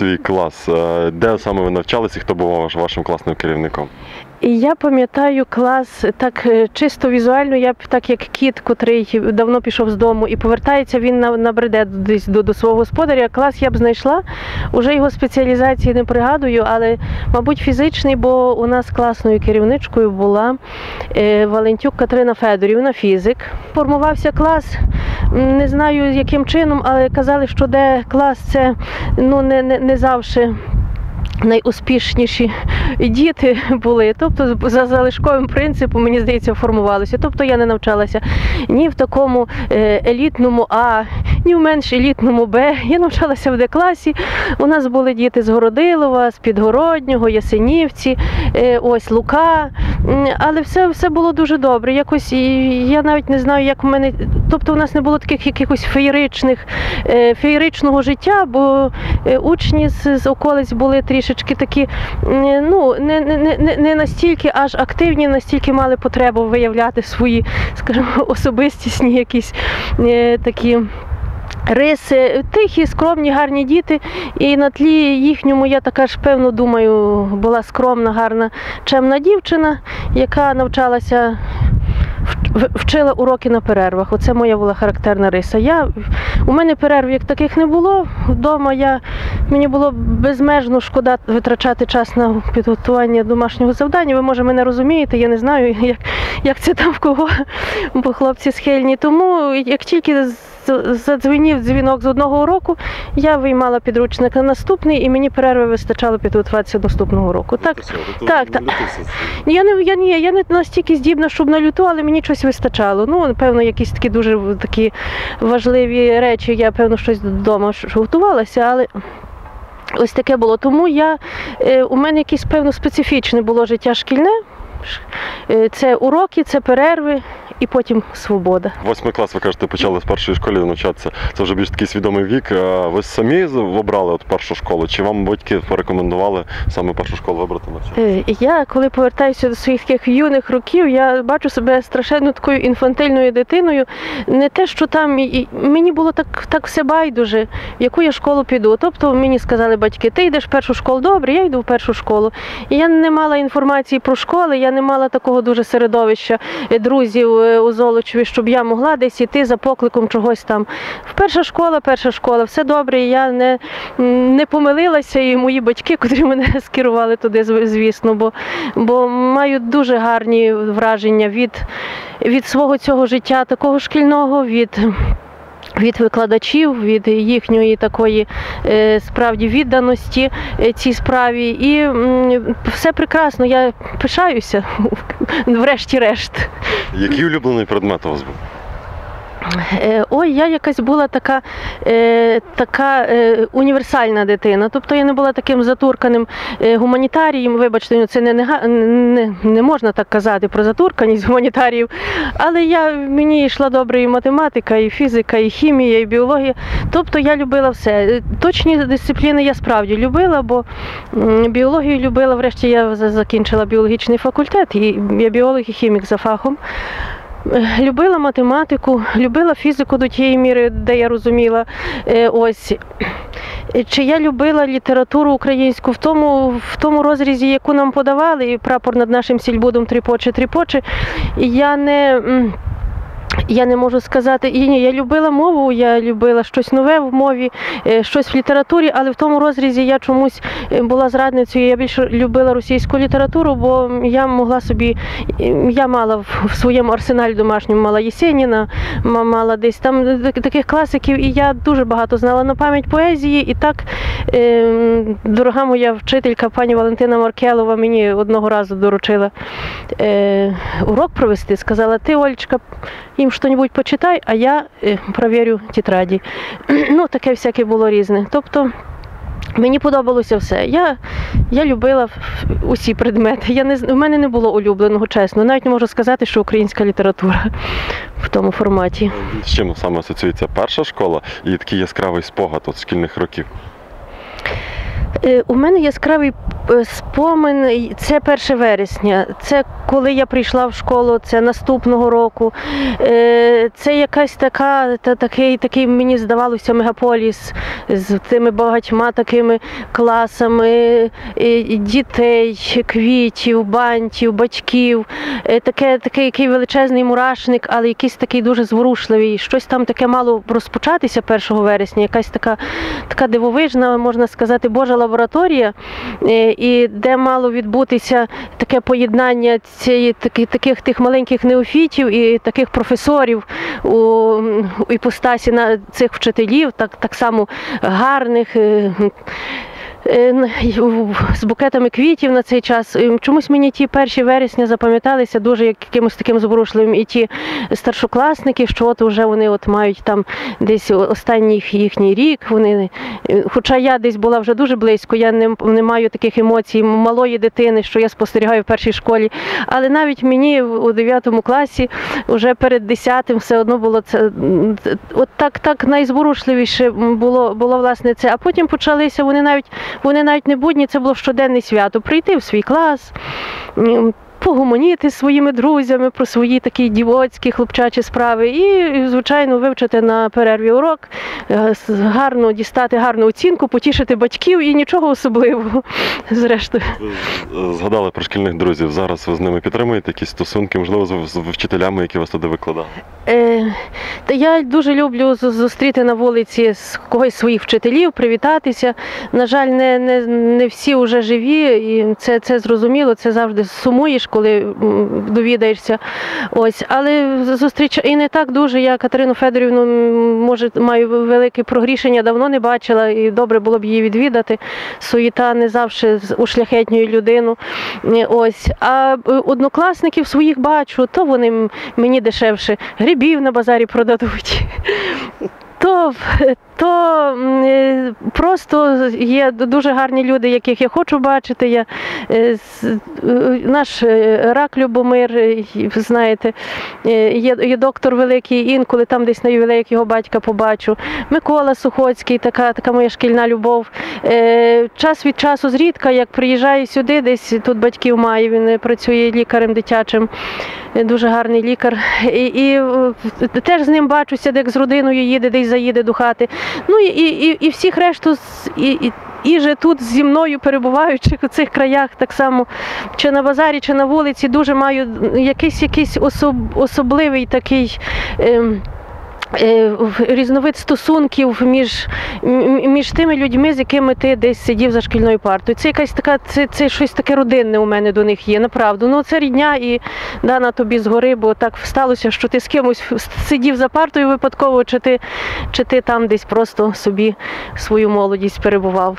свій клас? Е, Де саме ви навчалися і хто був ваш- вашим класним керівником? І я пам'ятаю клас так е, чисто візуально, я так як кіт, котрий давно пішов з дому і повертається, він на- набреде десь до, до свого господаря. Клас я б знайшла. Уже його спеціалізації не пригадую, але, мабуть, фізичний, бо у нас класною керівничкою була е, Валентюк Катерина Федорівна, фізик. Формувався клас, не знаю яким чином, але казали, що де клас це ну, не, не, не завжди найуспішніші діти були. Тобто за залишковим принципом, мені здається, формувалися. Тобто я не навчалася ні в такому е, елітному А, ні в менш елітному Б. Я навчалася в Д-класі. У нас були діти з Городилова, з Підгороднього, Ясенівці, е, ось Лука. Але все, все було дуже добре. Якось я навіть не знаю, як в мене. Тобто, у нас не було таких якихось феєричних е, феєричного життя, бо е, учні з, з околиць були трішечки такі, ну не, не, не, не настільки аж активні, настільки мали потребу виявляти свої, скажімо, особистісні якісь е, такі. Риси, тихі, скромні, гарні діти. І на тлі їхньому, я така ж певно думаю, була скромна, гарна, чемна дівчина, яка навчалася, вчила уроки на перервах. Оце моя була характерна риса. Я, у мене перерв як таких не було. Вдома я, мені було безмежно шкода витрачати час на підготування домашнього завдання. Ви може мене розумієте, я не знаю, як, як це там в кого, бо хлопці схильні. Тому як тільки задзвенів дзвінок з одного уроку, я виймала підручник на наступний, і мені перерви вистачало підготуватися до наступного року. Так, так, так. я не я ні, я не настільки здібна, щоб на люту, але мені щось вистачало. Ну, напевно, якісь такі дуже такі важливі речі. Я певно щось вдома готувалася, але. Ось таке було. Тому я, е, у мене якесь певно специфічне було життя шкільне. Е, Це уроки, це перерви і потім свобода. Восьмий клас, ви кажете, почали в першій школі навчатися. Це вже більш такий свідомий вік. Ви самі з- обрали от першу школу, чи вам батьки порекомендували саме першу школу вибрати навчання? Е, Я, коли повертаюся до своїх таких юних років, я бачу себе страшенно такою інфантильною дитиною. Не те, що там мені було так, так все байдуже, в яку я школу піду. Тобто мені сказали батьки, ти йдеш в першу школу, добре, я йду в першу школу. І я не мала інформації про школи, я не мала такого дуже середовища е, друзів е, у Золочеві, щоб я могла десь іти за покликом чогось там. Перша школа, перша школа, все добре. Я не, не помилилася, і мої батьки, котрі мене скерували туди, звісно, бо, бо маю дуже гарні враження від, від свого цього життя, такого шкільного, від. Від викладачів, від їхньої такої е, справді відданості е, цій справі, і все прекрасно. Я пишаюся, врешті-решт. Який улюблений предмет у вас був? Е, Ой, я якась була така, е, така е, універсальна дитина. Тобто я не була таким затурканим е, гуманітарієм. Вибачте, ну, це не, нега- не, не можна так казати про затурканість гуманітаріїв. Але я, мені йшла добре і математика, і фізика, і хімія, і біологія. Тобто я любила все. Е, Точні дисципліни я справді любила, бо біологію любила. Врешті я закінчила біологічний факультет, і я біолог і хімік за фахом. Любила математику, любила фізику до тієї міри, де я розуміла. Е, Ось. Чи я любила літературу українську в тому, в тому розрізі, яку нам подавали, і прапор над нашим сільбудом тріпоче, тріпоче. І я не. Я не можу сказати, і ні, я любила мову, я любила щось нове в мові, е, щось в літературі, але в тому розрізі я чомусь е, була зрадницею. Я більше любила російську літературу, бо я могла собі, е, я мала в своєму арсеналі домашньому мала Єсеніна, ма- мала десь там таких класиків, і я дуже багато знала на пам'ять поезії. І так е, дорога моя вчителька, пані Валентина Маркелова, мені одного разу доручила урок провести. Сказала: ти, Олечка, їм що-небудь почитай, а я е, провірю тетраді. Ну, таке всяке було різне. Тобто. Мені подобалося все. Я, я любила усі предмети. Я не, в мене не було улюбленого, чесно. Навіть не можу сказати, що українська література в тому форматі. З чим саме асоціюється перша школа і такий яскравий спогад от шкільних років? Е, У мене яскравий Спомин це 1 вересня. Це коли я прийшла в школу, це наступного року. Е, Це якась така, та, такий, такий, мені здавалося, мегаполіс з тими багатьма такими класами е, дітей, квітів, бантів, батьків. Е, Таке, такий який величезний мурашник, але якийсь такий дуже зворушливий. Щось там таке мало розпочатися 1 вересня, якась така, така дивовижна, можна сказати, Божа лабораторія, е, і де мало відбутися таке поєднання цієї таких, таких тих маленьких неофітів і таких професорів у, у іпостасі на цих вчителів, так, так само гарних. Е, З букетами квітів на цей час. Ем, Чомусь мені ті перші вересня запам'яталися дуже як якимось таким зворушливим. І ті старшокласники, що от вже вони от мають там десь останній їхній рік. Вони, е, хоча я десь була вже дуже близько, я не, не маю таких емоцій малої дитини, що я спостерігаю в першій школі. Але навіть мені у 9 класі, вже перед 10 все одно було це от так, так найзворушливіше було, було власне це. А потім почалися вони навіть вони навіть не будні, це було щоденне свято. Прийти в свій клас. Погомоніти зі своїми друзями про свої такі дівоцькі хлопчачі справи і, звичайно, вивчити на перерві урок, е, гарно дістати гарну оцінку, потішити батьків і нічого особливого. Зрештою. Ви е, згадали про шкільних друзів. Зараз ви з ними підтримуєте якісь стосунки, можливо, з, з вчителями, які вас туди викладали. Е, та я дуже люблю зустріти на вулиці з когось своїх вчителів, привітатися. На жаль, не, не, не всі вже живі, і це, це зрозуміло, це завжди сумуєш, коли довідаєшся. Ось, але зустріч і не так дуже. Я Катерину Федорівну, може, маю велике прогрішення, давно не бачила, і добре було б її відвідати. Суєта не завжди ушляхетнює людину. Ось. А е, однокласників своїх бачу, то вони мені дешевше грибів на базарі продадуть. То, то е, просто є дуже гарні люди, яких я хочу бачити. Я, е, е, наш рак Любомир, знаєте, є, є доктор великий, інколи там десь на ювілеях його батька побачу. Микола Сухоцький, така, така моя шкільна любов. Час від часу зрідка, як приїжджаю сюди, десь тут батьків має, він працює лікарем дитячим. Дуже гарний лікар. І, і теж з ним бачуся, як з родиною їде, десь заїде до хати. Ну і, і, і, всіх решту і, і, і же тут зі мною перебуваючи у цих краях, так само чи на базарі, чи на вулиці, дуже маю якийсь якийсь особ, особливий такий. Е, Різновид стосунків між, між тими людьми, з якими ти десь сидів за шкільною партою. Це якась така, це, це щось таке родинне у мене до них є, направду. Ну це рідня і дана тобі згори, бо так сталося, що ти з кимось сидів за партою випадково, чи ти, чи ти там десь просто собі свою молодість перебував.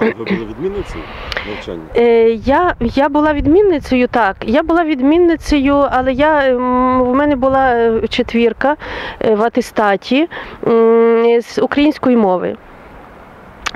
А ви були відмінницею навчання? Е, я, я була відмінницею, так. Я була відмінницею, але я, в мене була е, четвірка е, в атестаті з української мови.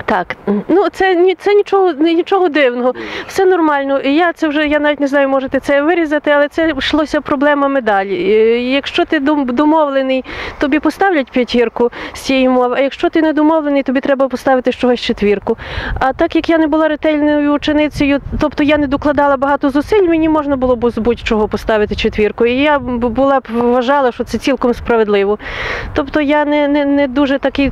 Так, ну це, це нічого, нічого дивного. Все нормально. І Я це вже я навіть не знаю, можете це вирізати, але це йшлося проблема медалі. Е, Якщо ти домовлений, тобі поставлять п'ятірку з цієї мови. А якщо ти не домовлений, тобі треба поставити чогось четвірку. А так як я не була ретельною ученицею, тобто я не докладала багато зусиль, мені можна було б з будь-чого поставити четвірку. І я була б вважала, що це цілком справедливо. Тобто я не, не, не дуже такий,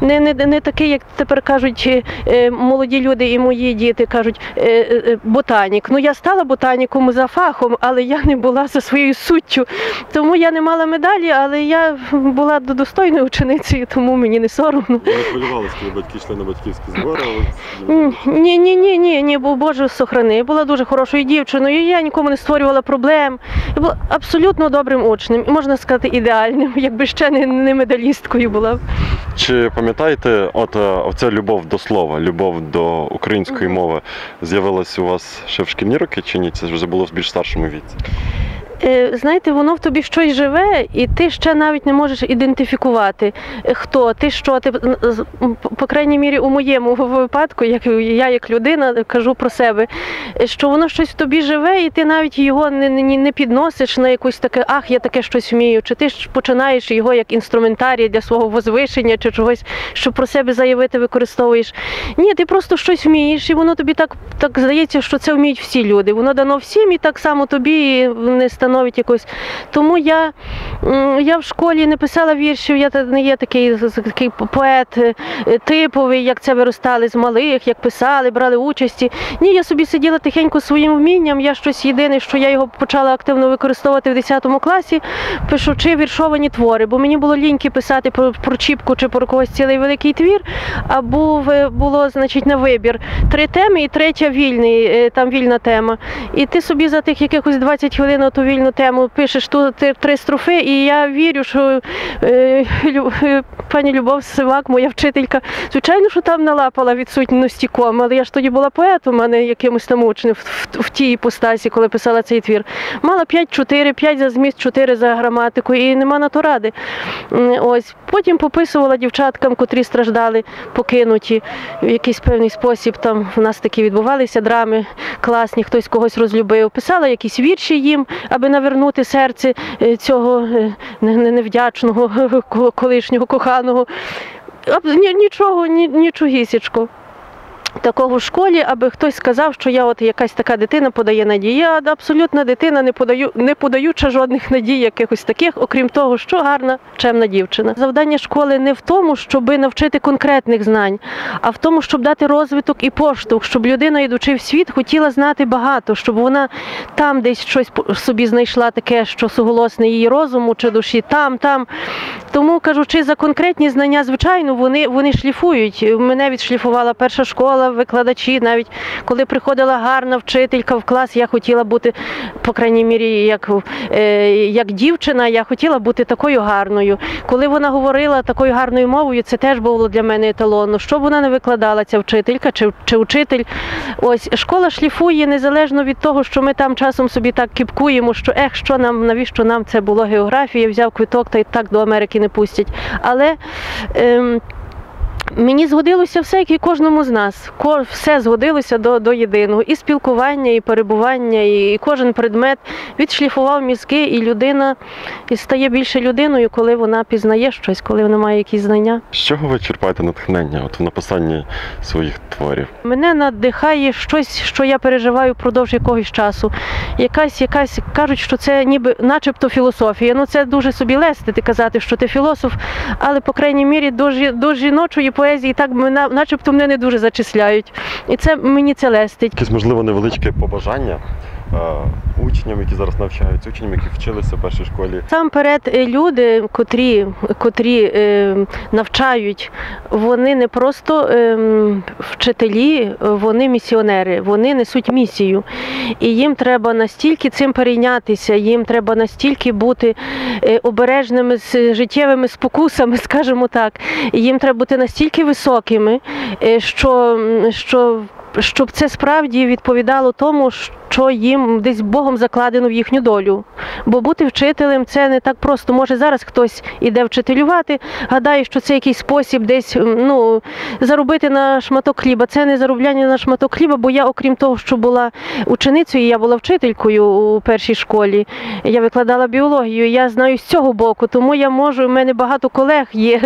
не, не, не такий, як тепер кажуть е, е, молоді люди і мої діти кажуть, е, ботанік. Ну я стала ботаніком за фахом, але я не була за своєю суттю. Тому я не мала медалі, але я була до- достойною ученицею, тому мені не соромно. Ви хвилювалися, коли батьки йшли на батьківські збори, але Ні, ні, ні, ні, ні, бо Боже сохрани. Я була дуже хорошою дівчиною. Я нікому не створювала проблем. Я була абсолютно добрим учнем, і можна сказати, ідеальним, якби ще не, медалісткою була. Чи пам'ятаєте, от е, оця любов до слова, любов до української мови з'явилась у вас ще в шкільні роки чи ні? Це вже було в більш старшому віці? Е, Знаєте, воно в тобі щось живе, і ти ще навіть не можеш ідентифікувати, е, хто ти, що ти по- крайній мірі у моєму випадку, як я як людина кажу про себе, е, що воно щось в тобі живе, і ти навіть його не, не, не підносиш на якусь таке, ах, я таке щось вмію. Чи ти ж починаєш його як інструментарій для свого возвишення чи чогось, що про себе заявити використовуєш. Ні, ти просто щось вмієш, і воно тобі так, так здається, що це вміють всі люди. Воно дано всім, і так само тобі не становить якось. Тому я, я в школі не писала віршів, я не є такий, такий поет е, типовий, як це виростали з малих, як писали, брали участі. Ні, я собі сиділа тихенько своїм вмінням. Я щось єдине, що я його почала активно використовувати в 10 класі, пишучи віршовані твори, бо мені було ліньки писати про, про чіпку чи про когось цілий великий твір. А був, е, було, значить, на вибір три теми, і третя вільний, е, там вільна тема. І ти собі за тих якихось 20 хвилин ту вільну тему пишеш ту ти- три строфи, і я вірю, що е, е, пані Любов Сивак, моя вчителька, звичайно, що там налапала відсутності ком, але я ж тоді була поетом, а не якимось там учнем в, в, в тій іпостасі, коли писала цей твір. Мала 5-4, 5 за зміст, 4 за граматику, і нема на то ради. Ось. Потім пописувала дівчаткам, котрі страждали, покинуті в якийсь певний спосіб. Там в нас такі відбувалися драми класні, хтось когось розлюбив. Писала якісь вірші їм, аби навернути серце е, цього е, не- не- невдячного ко- колишнього коханого. Нічого, ні, нічогісічко. Такого в школі, аби хтось сказав, що я от якась така дитина подає надії. Я абсолютна дитина, не подаю, не подаюча жодних надій, якихось таких, окрім того, що гарна, чемна дівчина. Завдання школи не в тому, щоб навчити конкретних знань, а в тому, щоб дати розвиток і поштовх, щоб людина, йдучи в світ, хотіла знати багато, щоб вона там десь щось собі знайшла таке, що суголосне її розуму чи душі, там, там. Тому кажучи за конкретні знання, звичайно, вони, вони шліфують. Мене відшліфувала перша школа, викладачі. Навіть коли приходила гарна вчителька в клас, я хотіла бути, по крайній мірі, як, е, як дівчина, я хотіла бути такою гарною. Коли вона говорила такою гарною мовою, це теж було для мене еталонно. Що б вона не викладала, ця вчителька чи, чи учитель. Ось школа шліфує незалежно від того, що ми там часом собі так кіпкуємо, що ех, що нам, навіщо нам це було географія, взяв квиток та й так до Америки не пустять. Але ем, Мені згодилося все, як і кожному з нас. Все згодилося до, до єдиного. І спілкування, і перебування, і, і кожен предмет відшліфував мізки, і людина і стає більше людиною, коли вона пізнає щось, коли вона має якісь знання. З чого ви черпаєте натхнення от в написанні своїх творів? Мене надихає щось, що я переживаю впродовж якогось часу. Якась, якась кажуть, що це ніби начебто філософія. Ну це дуже собі лестити казати, що ти філософ, але по крайній мірі до, до жіночої поезії так начебто мене не дуже зачисляють. І це мені це лестить. Якесь, можливо, невеличке побажання учням, які зараз навчаються, учням, які вчилися в першій школі. Насамперед, е, люди, котрі, котрі е, навчають, вони не просто е, вчителі, вони місіонери, вони несуть місію. І їм треба настільки цим перейнятися, їм треба настільки бути е, обережними з життєвими спокусами, скажімо так. Їм треба бути настільки високими, е, що, що щоб це справді відповідало тому, що їм десь Богом закладено в їхню долю. Бо бути вчителем це не так просто. Може зараз хтось іде вчителювати, гадає, що це якийсь спосіб десь ну, заробити на шматок хліба. Це не заробляння на шматок хліба, бо я, окрім того, що була ученицею, я була вчителькою у першій школі. Я викладала біологію. Я знаю з цього боку, тому я можу. У мене багато колег є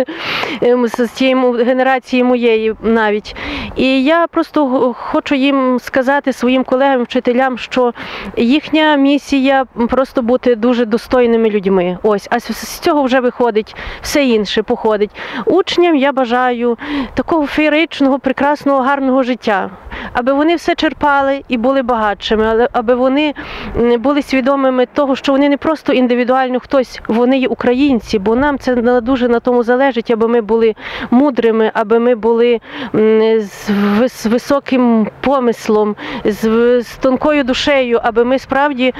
ем, з цієї генерації моєї навіть. І я просто хочу їм сказати своїм колегам, вчителям, що їхня місія просто бути дуже достойними людьми. Ось, а з цього вже виходить все інше, походить. Учням я бажаю такого феєричного, прекрасного, гарного життя, аби вони все черпали і були багатшими, але аби вони були свідомими того, що вони не просто індивідуально хтось, вони є українці, бо нам це дуже на тому залежить, аби ми були мудрими, аби ми були з, високим помислом, з, тонкою душею, аби ми справді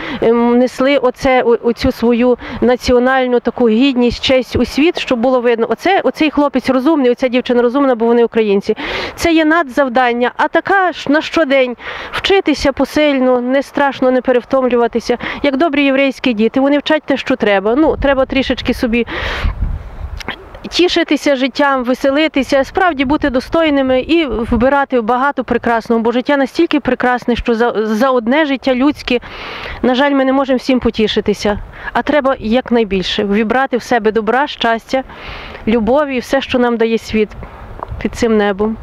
несли оце, о- оцю свою національну таку гідність, честь у світ, щоб було видно, оце, оцей хлопець розумний, оця дівчина розумна, бо вони українці. Це є надзавдання. А така, ж на щодень вчитися посильно, не страшно не перевтомлюватися, як добрі єврейські діти. Вони вчать те, що треба. Ну, треба трішечки собі. Тішитися життям, веселитися, справді бути достойними і вбирати багато прекрасного, бо життя настільки прекрасне, що за, за одне життя людське, на жаль, ми не можемо всім потішитися. А треба якнайбільше вібрати в себе добра, щастя, любові і все, що нам дає світ під цим небом.